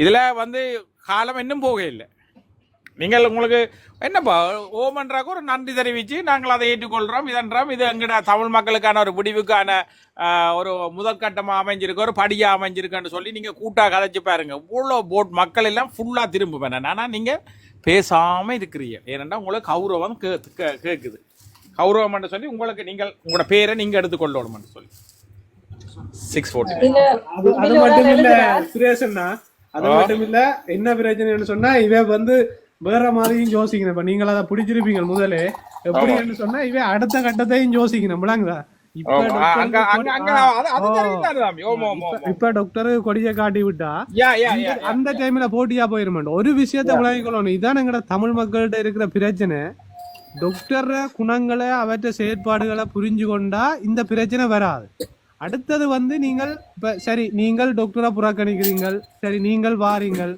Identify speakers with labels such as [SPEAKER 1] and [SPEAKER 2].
[SPEAKER 1] இதில் வந்து காலம் இன்னும் போக இல்லை நீங்கள் உங்களுக்கு என்னப்பா ஓமன்றாக்கு ஒரு நன்றி தெரிவித்து நாங்கள் அதை ஏற்றுக்கொள்கிறோம் இதன்றோம் இது எங்கட தமிழ் மக்களுக்கான ஒரு முடிவுக்கான ஒரு முதற்கட்டமாக அமைஞ்சிருக்கு ஒரு படியாக அமைஞ்சிருக்குன்னு சொல்லி நீங்கள் கூட்டாக கதைச்சு பாருங்க. இவ்வளோ போட் மக்கள் எல்லாம் ஃபுல்லாக திரும்ப வேணாம் ஆனால் நீங்கள் பேசாமல் இருக்கிறீங்க. ஏனென்றால் உங்களுக்கு கௌரவம் கே கௌரவம்னு சொல்லி உங்களுக்கு நீங்கள் உங்களோட பேரை நீங்கள் எடுத்துக்கொள்ளணும்னு சொல்லி. சிக்ஸ் ஃபோர்ட்டி
[SPEAKER 2] நீங்க
[SPEAKER 3] அது மட்டும் இல்ல சுரேஷன்னா அது மட்டும் இல்ல என்ன பிரச்சனைன்னு சொன்னா இவ வந்து வேற மாதிரியும் யோசிக்கணும். இப்ப நீங்கள் அதை பிடிச்சிருப்பீங்க முதலே. எப்படின்னு சொன்னா இவ அடுத்த கட்டத்தையும் யோசிக்கணும் விளங்குதா? இப்ப டாக்டர் கொடிய காட்டி விட்டா
[SPEAKER 1] யா யா யா
[SPEAKER 3] அந்த- அந்த டைம்ல போட்டியா போயிருமாட்டோம் ஒரு விஷயத்தை விளங்கிக் கொள்ளணும் இதான் எங்கட தமிழ் மக்கள்கிட்ட இருக்கிற பிரச்சனை. டாக்டர் குணங்களை அவற்ற செயற்பாடுகளை புரிஞ்சு கொண்டா இந்த பிரச்சனை வராது. அடுத்தது வந்து நீங்கள் இப்ப சரி நீங்கள் டாக்டராக புறக்கணிக்கிறீங்கள். சரி நீங்கள் வாரீங்கள்.